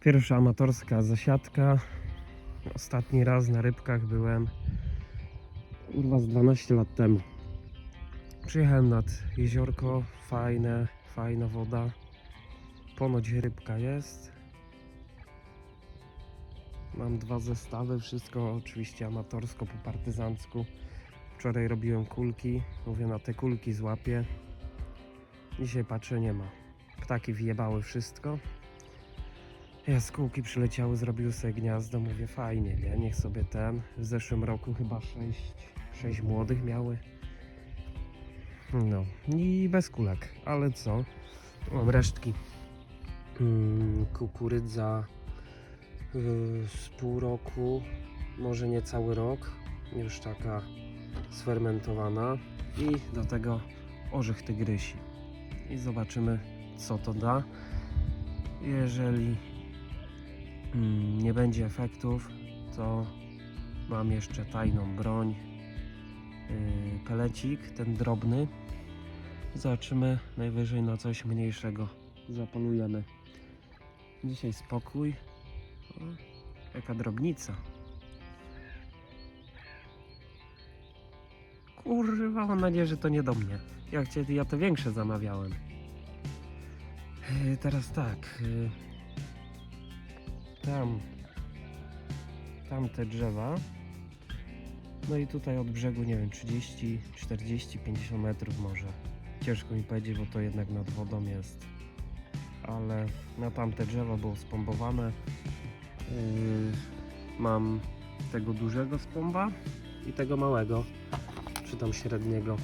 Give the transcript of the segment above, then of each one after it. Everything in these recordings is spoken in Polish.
Pierwsza amatorska zasiadka. Ostatni raz na rybkach byłem kurwa z 12 lat temu. Przyjechałem nad jeziorko, fajne, fajna woda. Ponoć rybka jest. Mam dwa zestawy, wszystko oczywiście amatorsko po partyzancku. Wczoraj robiłem kulki, mówię na te kulki złapię. Dzisiaj patrzę, nie ma. Ptaki wjebały wszystko. Jaskółki przyleciały, zrobiły sobie gniazdo, mówię fajnie, nie? Niech sobie ten. W zeszłym roku chyba sześć, sześć młodych miały. No i bez kulek, ale co? Mam resztki. Mm, kukurydza yy, z pół roku, może nie cały rok, już taka sfermentowana i do tego orzech tygrysi. I zobaczymy co to da. Jeżeli nie będzie efektów, to mam jeszcze tajną broń. Yy, pelecik, ten drobny. Zobaczymy najwyżej na coś mniejszego. Zapolujemy. Dzisiaj spokój. O, jaka drobnica. Kurwa, mam nadzieję, że to nie do mnie. Ja, ja te większe zamawiałem. Yy, Teraz tak. Tam. Tam te drzewa. No i tutaj od brzegu, nie wiem, 30, 40, 50 metrów może. Ciężko mi powiedzieć, bo to jednak nad wodą jest. Ale na tamte drzewa było spombowane. Yy, mam tego dużego spomba i tego małego, czy tam średniego.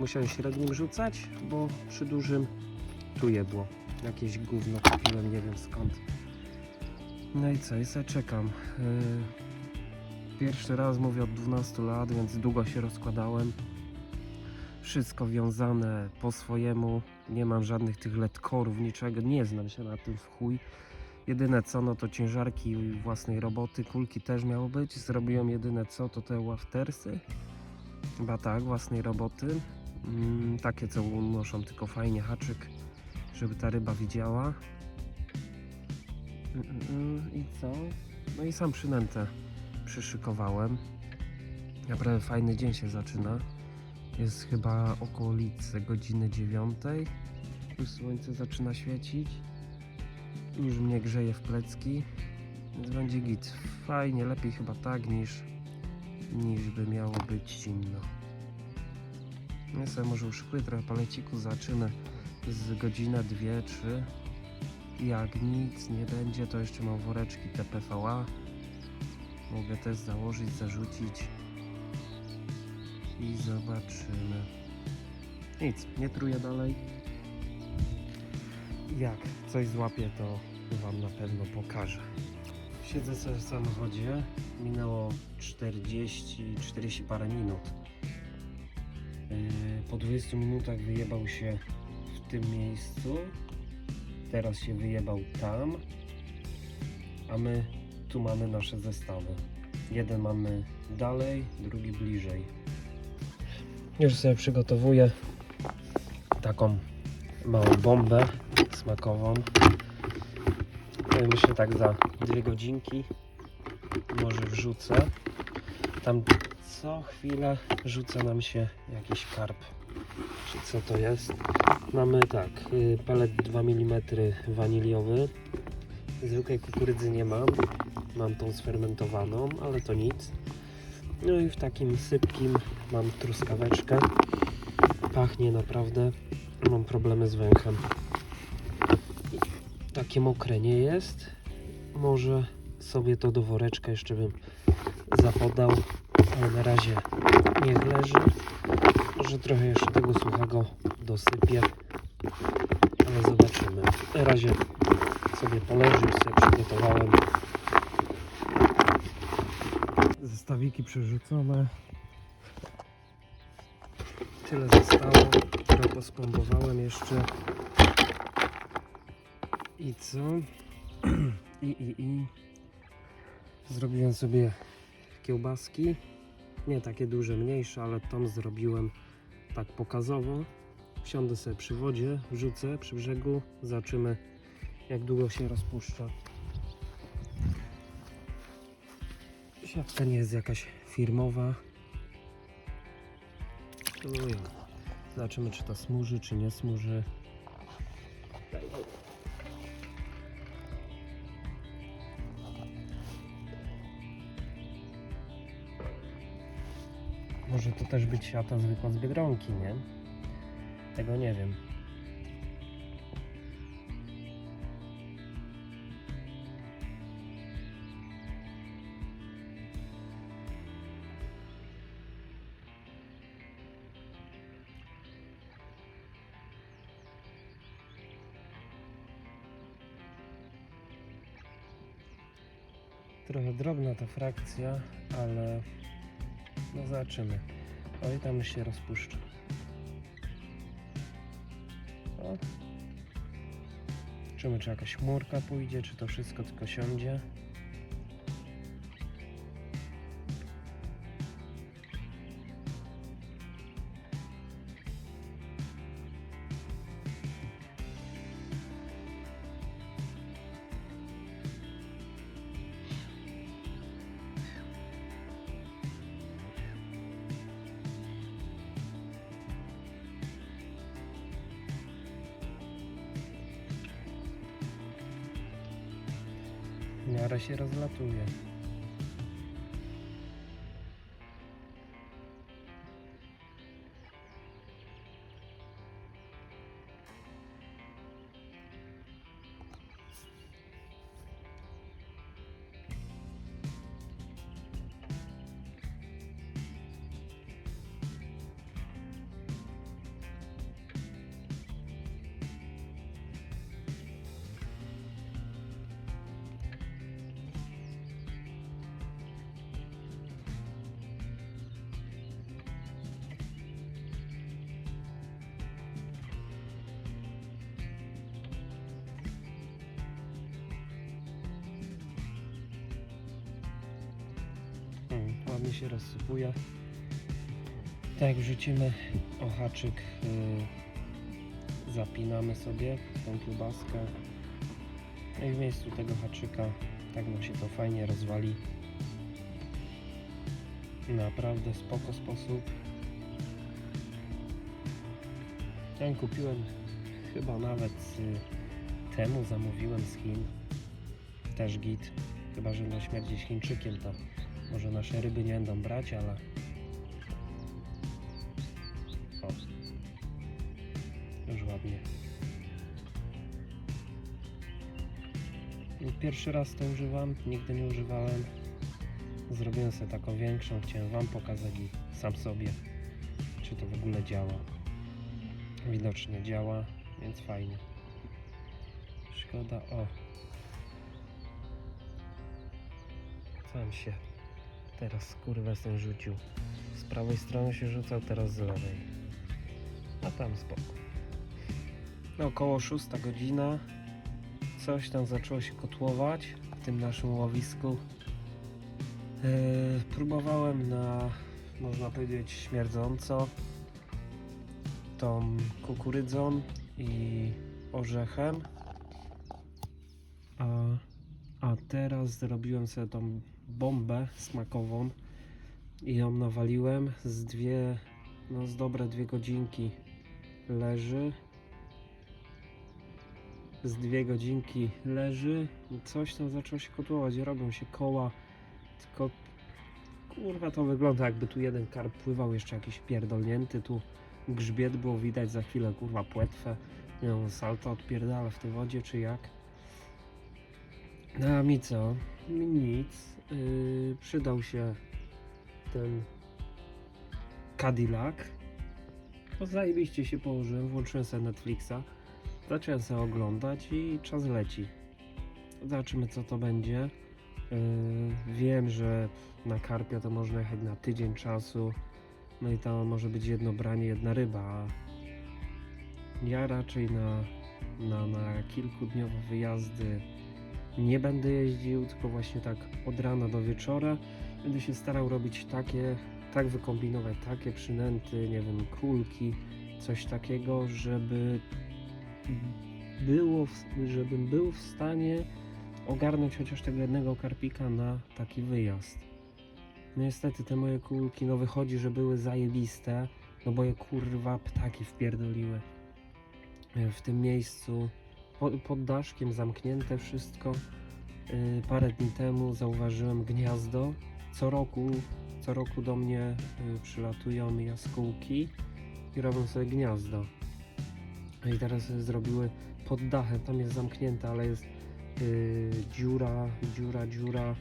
Musiałem średnim rzucać, bo przy dużym tu jedło. Jakieś gówno kupiłem, nie wiem skąd. No i co, i sobie czekam. Yy, Pierwszy raz mówię od 12 lat, więc długo się rozkładałem. Wszystko wiązane po swojemu. Nie mam żadnych tych letkorów, niczego. Nie znam się na tym w chuj. Jedyne co, no to ciężarki własnej roboty. Kulki też miało być. Zrobiłem jedyne co, to te waftersy. Chyba tak, własnej roboty. Mm, takie co unoszą tylko fajnie haczyk, żeby ta ryba widziała. Mm, mm, mm, I co? No i sam przynętę przyszykowałem. Naprawdę fajny dzień się zaczyna. Jest chyba okolice godziny 9. Już słońce zaczyna świecić. Już mnie grzeje w plecki. Więc będzie git. Fajnie, lepiej chyba tak niż, niż by miało być zimno. Ja sobie może uszykuję trochę paleciku, zaczynę z dwie, trzy. Jak nic nie będzie, to jeszcze mam woreczki TPVA. Mogę też założyć, zarzucić i zobaczymy. Nic, nie truję dalej. Jak coś złapię, to Wam na pewno pokażę. Siedzę sobie w samochodzie. Minęło 40, 40 parę minut. Yy, Po 20 minutach wyjebał się w tym miejscu. Teraz się wyjebał tam. A my tu mamy nasze zestawy. Jeden mamy dalej, drugi bliżej. Już sobie przygotowuję taką małą bombę smakową. Myślę tak za dwie godzinki może wrzucę. Tam co chwilę rzuca nam się jakiś karp. Czy co to jest? Mamy tak, pelet 2 mm waniliowy. Zwykłej kukurydzy nie mam. Mam tą sfermentowaną, ale to nic. No i w takim sypkim mam truskaweczkę. Pachnie naprawdę. Mam problemy z węchem. Takie mokre nie jest. Może sobie to do woreczka jeszcze bym zapodał, ale na razie niech leży. Może trochę jeszcze tego suchego dosypię, ale zobaczymy. Na razie sobie poleży, już sobie przygotowałem. Zestawiki przerzucone. Tyle zostało, które pospombowałem jeszcze. I co? I, i, i. Zrobiłem sobie kiełbaski. Nie takie duże, mniejsze, ale tą zrobiłem tak pokazowo. Wsiądę sobie przy wodzie, wrzucę przy brzegu, zobaczymy jak długo się rozpuszcza. Siatka nie jest jakaś firmowa. Spróbuję. Zobaczymy, czy to smuży, czy nie smuży. Może to też być siata zwykła z Biedronki, nie? Tego nie wiem. Trochę drobna ta frakcja, ale no zobaczymy. Oj, tam już się rozpuszcza. O. Czy jakaś chmurka pójdzie, czy to wszystko tylko siądzie. Miarę się rozlatuje. Ładnie się rozsypuje. Tak, wrzucimy o haczyk, y, zapinamy sobie tą kiełbaskę. No i w miejscu tego haczyka tak nam się to fajnie rozwali. Naprawdę spoko sposób. Ten kupiłem chyba nawet y, temu zamówiłem z Chin. Też git. Chyba, że na śmierć gdzieś Chińczykiem to może nasze ryby nie będą brać, ale. O. Już ładnie. No, Pierwszy raz to używam, nigdy nie używałem. Zrobiłem sobie taką większą, chciałem Wam pokazać i sam sobie, czy to w ogóle działa. Widocznie działa, więc fajnie. Szkoda, o. Sam się teraz kurwesem rzucił. Z prawej strony się rzucał, teraz z lewej. A tam spoko. No, około 6 godzina. Coś tam zaczęło się kotłować w tym naszym łowisku. Yy, próbowałem na, można powiedzieć, śmierdząco tą kukurydzą i orzechem. A, a teraz zrobiłem sobie tą bombę smakową i ją nawaliłem z dwie, no z dobre dwie godzinki leży. Z dwie godzinki leży, coś tam zaczęło się kotłować, robią się koła, tylko kurwa to wygląda jakby tu jeden karp pływał jeszcze jakiś pierdolnięty, tu grzbiet było widać za chwilę, kurwa płetwę, nie wiem, salto odpierdala w tej wodzie czy jak. No a mi co? Mi nic. Yy, przydał się ten Cadillac. No zajebiście się położyłem, włączyłem sobie Netflixa, zacząłem sobie oglądać i czas leci. Zobaczymy co to będzie. Yy, wiem, że na karpia to można jechać na tydzień czasu. No i to może być jedno branie, jedna ryba. a Ja raczej na, na, na kilkudniowe wyjazdy nie będę jeździł, tylko właśnie tak od rana do wieczora. Będę się starał robić takie, tak wykombinować takie przynęty, nie wiem, kulki, coś takiego, żeby było, żebym był w stanie ogarnąć chociaż tego jednego karpika na taki wyjazd. No niestety te moje kulki, no wychodzi, że były zajebiste, no bo je kurwa ptaki wpierdoliły. W tym miejscu, pod, daszkiem zamknięte wszystko. E, Parę dni temu zauważyłem gniazdo. Co roku, co roku do mnie e, przylatują jaskółki i robią sobie gniazdo. No I teraz zrobiły pod dachem, tam jest zamknięte, ale jest yy, dziura, dziura, dziura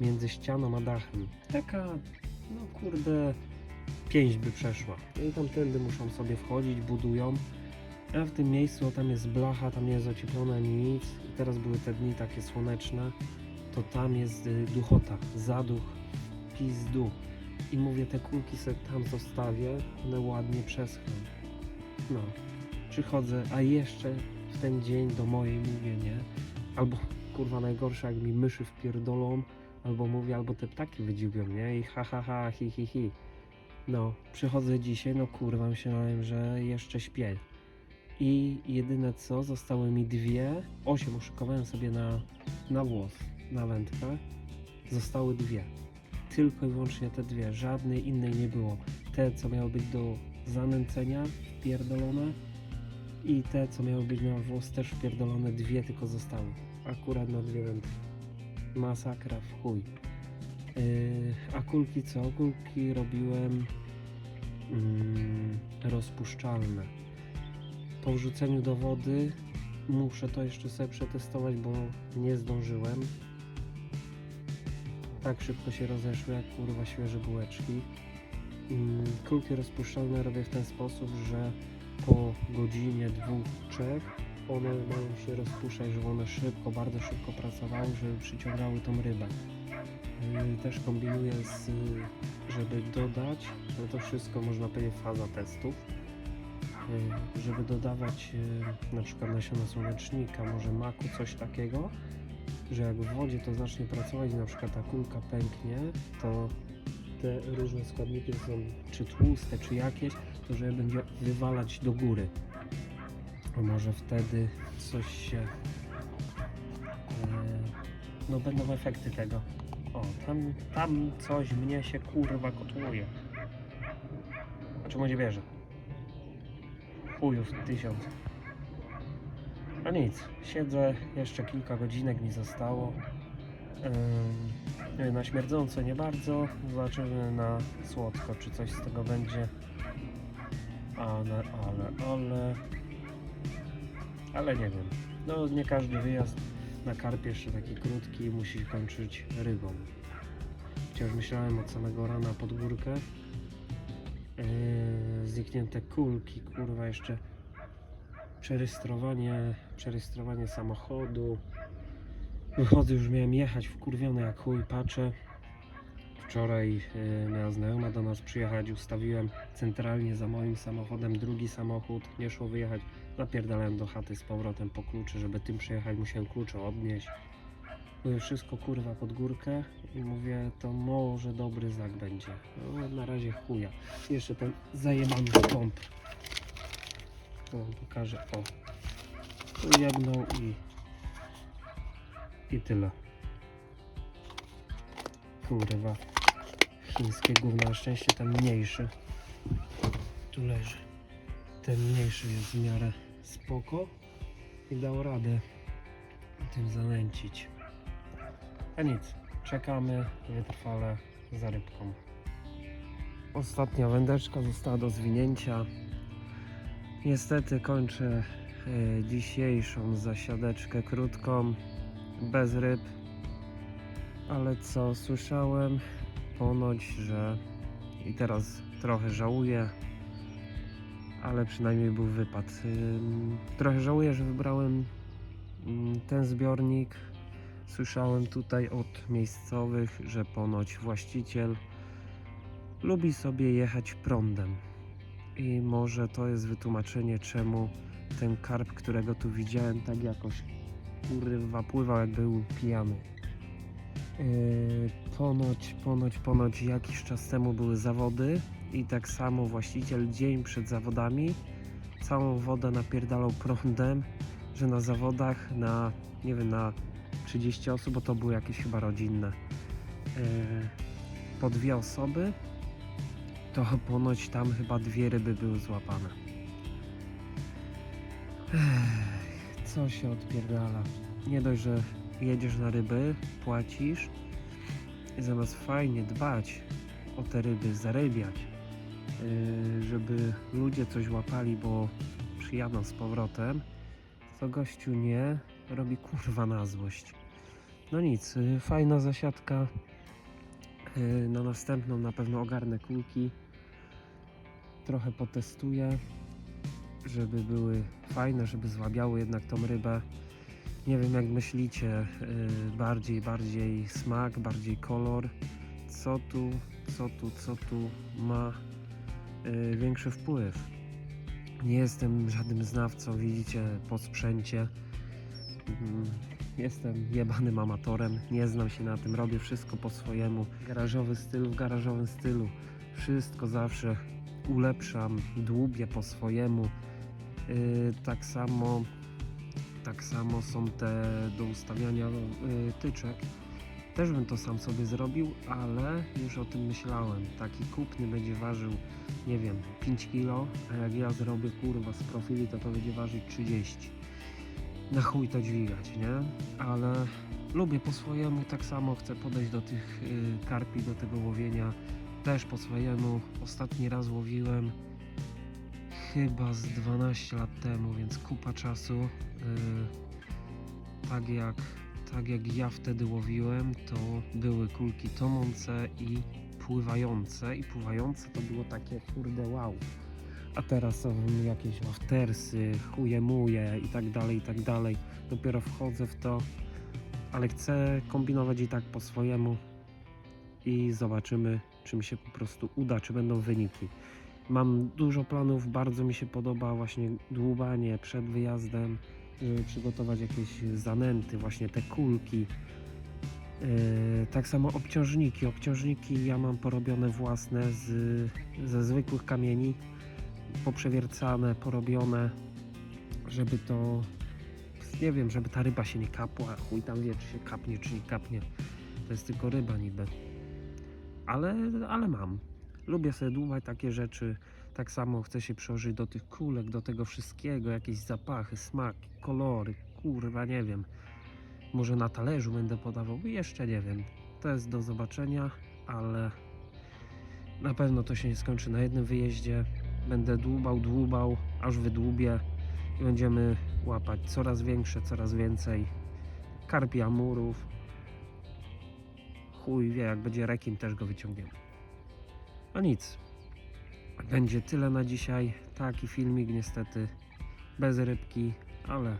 między ścianą a dachem. Taka, no kurde, pięść by przeszła. No I tamtędy muszą sobie wchodzić, budują. A w tym miejscu, o, tam jest blacha, tam nie jest ocieplone ani nic. I teraz były te dni takie słoneczne, to tam jest y, duchota, zaduch, pizdu. I mówię, te kulki sobie tam zostawię, one ładnie przeschną. No, przychodzę, a jeszcze w ten dzień do mojej mówię nie. Albo kurwa najgorsze jak mi myszy wpierdolą, albo mówię, albo te ptaki wydziwią, nie? I ha ha ha, hi hi hi. No, przychodzę dzisiaj, no kurwa, myślałem, że jeszcze śpię. I jedyne co, zostały mi dwie, osiem uszykowałem sobie na, na włos, na wędkę. Zostały dwie. Tylko i wyłącznie te dwie, żadnej innej nie było. Te, co miały być do zanęcenia, wpierdolone i te, co miały być na włos, też wpierdolone, dwie tylko zostały. Akurat na dwie wędki. Masakra w chuj. Yy, a kulki co? Kulki robiłem mm, rozpuszczalne. Po wrzuceniu do wody muszę to jeszcze sobie przetestować, bo nie zdążyłem. Tak szybko się rozeszły, jak kurwa świeże bułeczki. Mm, Kulki rozpuszczalne robię w ten sposób, że po godzinie, dwóch, trzech one mają się rozpuszczać, żeby one szybko, bardzo szybko pracowały, żeby przyciągały tą rybę. Yy, Też kombinuję z, żeby dodać, no to wszystko można powiedzieć faza testów, żeby dodawać yy, na przykład nasiona słonecznika, może maku, coś takiego, że jak w wodzie to zacznie pracować, na przykład ta kulka pęknie, to te różne składniki są czy tłuste, czy jakieś, to że je będzie wywalać do góry. Może wtedy coś się. e, no będą efekty tego. O, tam, tam coś mnie się kurwa kotłuje. Czemu nie bierze? Chujów tysiąc. A nic, siedzę, jeszcze kilka godzinek mi zostało. Ym, na śmierdząco nie bardzo. Zobaczymy na słodko, czy coś z tego będzie. Ale, ale, ale. Ale nie wiem. No, nie każdy wyjazd na karpie, jeszcze taki krótki, musi kończyć rybą. Chociaż myślałem od samego rana pod górkę. Yy, zniknięte kulki, kurwa, jeszcze przerejestrowanie, przerejestrowanie samochodu. Wychodzę, już miałem jechać wkurwiony jak chuj, patrzę. Wczoraj y, miała znajoma do nas przyjechać, ustawiłem centralnie za moim samochodem drugi samochód, nie szło wyjechać. Zapierdalałem do chaty z powrotem po kluczy, żeby tym przyjechać, musiałem klucze odnieść. Wszystko kurwa pod górkę i mówię, to może dobry zak będzie. No, na razie chuja. Jeszcze ten zajebany pomp. To pokażę, o. Tu jebnął i i tyle. Kurwa. Chińskie gówno, na szczęście ten mniejszy. Tu leży. Ten mniejszy jest w miarę spoko i dał radę tym zanęcić. A nic, czekamy wytrwale za rybką. Ostatnia wędeczka została do zwinięcia. Niestety kończę e, dzisiejszą zasiadeczkę krótką bez ryb. Ale co słyszałem ponoć, że i teraz trochę żałuję, ale przynajmniej był wypad. Trochę żałuję, że wybrałem ym, ten zbiornik. Słyszałem tutaj od miejscowych, że ponoć właściciel lubi sobie jechać prądem. I może to jest wytłumaczenie, czemu ten karp, którego tu widziałem, tak jakoś kurwa pływał jak był pijany. Yy, ponoć, ponoć, ponoć jakiś czas temu były zawody i tak samo właściciel dzień przed zawodami całą wodę napierdalał prądem że na zawodach na, nie wiem, na 30 osób, bo to były jakieś chyba rodzinne, yy, po dwie osoby, to ponoć tam chyba dwie ryby były złapane. Co się odpierdala? Nie dość, że jedziesz na ryby, płacisz i zamiast fajnie dbać o te ryby, zarybiać, yy, żeby ludzie coś łapali, bo przyjadą z powrotem, to gościu nie robi kurwa na złość. No nic, yy, fajna zasiadka. Yy, na następną na pewno ogarnę kulki. Trochę potestuję, żeby były fajne, żeby złabiały jednak tą rybę. Nie wiem jak myślicie, yy, bardziej, bardziej smak, bardziej kolor. Co tu, co tu, co tu ma większy wpływ? Nie jestem żadnym znawcą, widzicie po sprzęcie. Jestem jebanym amatorem, nie znam się na tym, robię wszystko po swojemu. Garażowy styl w garażowym stylu. Wszystko zawsze ulepszam, dłubię po swojemu. Yy, tak samo tak samo są te do ustawiania yy, tyczek. Też bym to sam sobie zrobił, ale już o tym myślałem. Taki kupny będzie ważył, nie wiem, 5 kg, a jak ja zrobię kurwa z profili, to to będzie ważyć 30. Na chuj to dźwigać, nie? Ale lubię po swojemu, tak samo chcę podejść do tych yy, karpi, do tego łowienia też po swojemu. Ostatni raz łowiłem chyba z 12 lat temu, więc kupa czasu. Yy, tak jak tak jak ja wtedy łowiłem, to były kulki tonące i pływające. I pływające to było takie kurde wow. A teraz są jakieś waftersy, chuje muje i tak dalej, i tak dalej. Dopiero wchodzę w to, ale chcę kombinować i tak po swojemu i zobaczymy, czy mi się po prostu uda, czy będą wyniki. Mam dużo planów, bardzo mi się podoba właśnie dłubanie przed wyjazdem, żeby przygotować jakieś zanęty, właśnie te kulki. Yy, tak samo obciążniki. Obciążniki ja mam porobione własne z, ze zwykłych kamieni, poprzewiercane, porobione, żeby to, nie wiem, żeby ta ryba się nie kapła, chuj tam wie, czy się kapnie, czy nie kapnie. To jest tylko ryba niby. Ale, ale mam. Lubię sobie dłubać takie rzeczy. Tak samo chcę się przełożyć do tych kulek, do tego wszystkiego, jakieś zapachy, smaki, kolory, kurwa nie wiem. Może na talerzu będę podawał, jeszcze nie wiem. To jest do zobaczenia, ale na pewno to się nie skończy na jednym wyjeździe. Będę dłubał, dłubał, aż wydłubię i będziemy łapać coraz większe, coraz więcej karpi amurów. Chuj wie, jak będzie rekin, też go wyciągniemy. No nic, będzie tyle na dzisiaj. Taki filmik niestety bez rybki, ale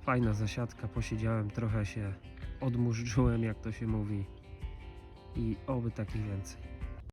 fajna zasiadka. Posiedziałem, trochę się odmurzyłem, jak to się mówi. I oby takich więcej.